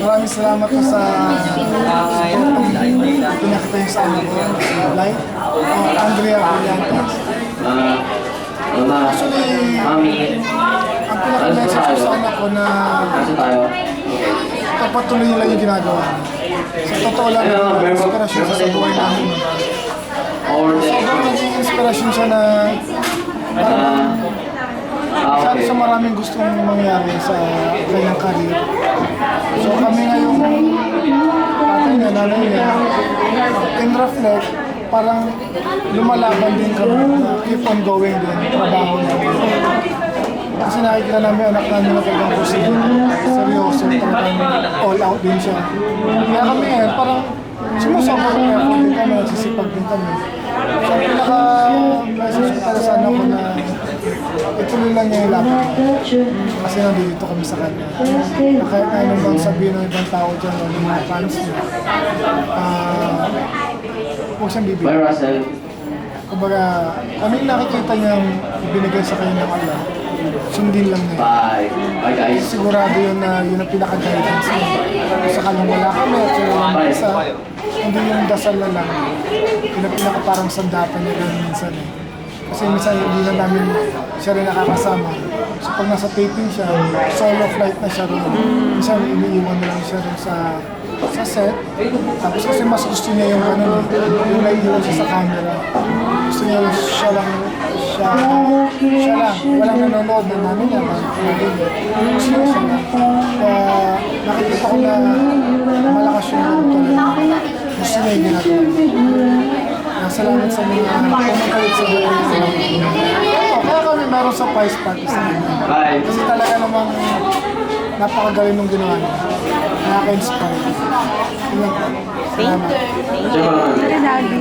Maraming salamat po sa pinakita niyo sa amin ko. Like, uh, Andrea Brillantes. Mama, Actually, ang pinaka-message ko sa anak ko na pagpatuloy nila yung ginagawa. Sa totoo lang, inspirasyon sa buhay namin. Sobrang naging inspirasyon siya na Ah, ah, okay. sa maraming gustong mangyari sa kanyang career. So kami ngayong tatay niya, nanay niya, in reflect, parang lumalaban din kami na keep on going din, trabaho namin. Kasi nakikita namin anak namin na talagang posible, seryoso, talagang all out din siya. Kaya kami ngayon, parang sumusobra ng effort din kami, sisipag din kami. So ang pinaka-message ko talaga sa anak ko na ituloy lang niya yung laban. Kasi nandito kami sa kanya. Na kahit na anong bang sabihin ng ibang tao dyan o ng mga fans niya, ah, huwag siyang Bye, bibigyan. Russell. Kumbaga, ano yung nakikita niyang ibinigay sa kanya ng Allah, sundin lang niya. Bye. Bye, guys. Sigurado yun na yun ang pinaka-guidance niya. Sa kanyang wala kami at lang Bye. isa, hindi yung dasal na lang. Yun ang pinaka parang sandapan niya rin minsan eh. Kasi minsan hindi na namin siya rin nakakasama. So pag nasa taping siya, solo flight na siya rin. Minsan iniiwan na lang siya rin sa sa set. Tapos kasi mas gusto niya yung ano, yung naiiwan siya sa camera. Gusto niya siya lang, siya, siya lang. Walang nanonood na namin niya. Gusto niya siya lang. Kaya nakikita ko na malakas yung talaga. Gusto niya yung ginagawa. Salamat sa mga kumakalit sa buhay. Oo, Kaya kami meron sa Pies Party sa. Bye. Kasi talaga namang napakagaling nung ginawa niya. Nakaka-inspire. Po. Salamat. Diyan, Mama.